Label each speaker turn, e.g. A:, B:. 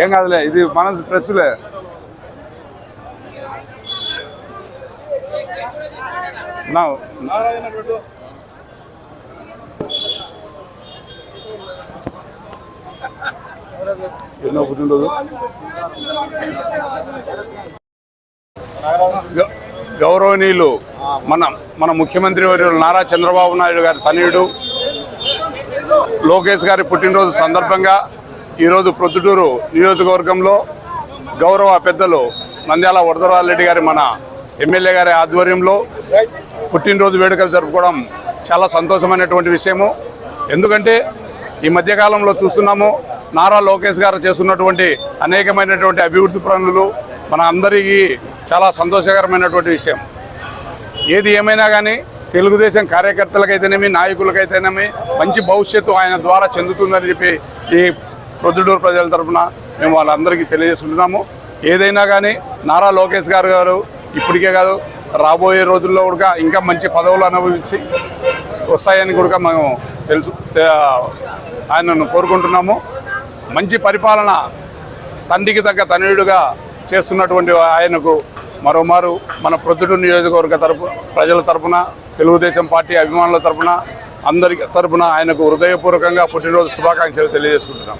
A: ఏం కాదులే ఇది మన ప్రెస్లే నా ఎన్నో పుట్టినరోజు గ- గౌరవనీయులు మన మన ముఖ్యమంత్రి వర్యులు నారా చంద్రబాబు నాయుడు గారి తనయుడు లోకేష్ గారి పుట్టినరోజు సందర్భంగా ఈరోజు ప్రొద్దుటూరు నియోజకవర్గంలో గౌరవ పెద్దలు నంద్యాల వరదరాజరెడ్డి గారి మన ఎమ్మెల్యే గారి ఆధ్వర్యంలో పుట్టినరోజు వేడుకలు జరుపుకోవడం చాలా సంతోషమైనటువంటి విషయము. ఎందుకంటే ఈ మధ్యకాలంలో చూస్తున్నాము నారా లోకేష్ గారు చేస్తున్నటువంటి అనేకమైనటువంటి అభివృద్ధి పనులు మన అందరికీ చాలా సంతోషకరమైనటువంటి విషయం. ఏది ఏమైనా కానీ తెలుగుదేశం కార్యకర్తలకైతేనేమి నాయకులకైతేనేమి మంచి భవిష్యత్తు ఆయన ద్వారా చెందుతుందని చెప్పి ఈ ప్రొద్దుటూరు ప్రజల తరఫున మేము వాళ్ళందరికీ తెలియజేస్తున్నాము ఏదైనా కానీ నారా లోకేష్ గారు గారు ఇప్పటికే కాదు రాబోయే రోజుల్లో కూడా ఇంకా మంచి పదవులు అనుభవించి వస్తాయని కూడా మేము తెలుసు ఆయనను కోరుకుంటున్నాము. మంచి పరిపాలన తండ్రికి తగ్గ తనయుడుగా చేస్తున్నటువంటి ఆయనకు మరోమారు మన ప్రొద్దుటూరు నియోజకవర్గ తరపు ప్రజల తరపున తెలుగుదేశం పార్టీ అభిమానుల తరపున అందరి తరపున ఆయనకు హృదయపూర్వకంగా పుట్టినరోజు శుభాకాంక్షలు తెలియజేసుకుంటున్నాం.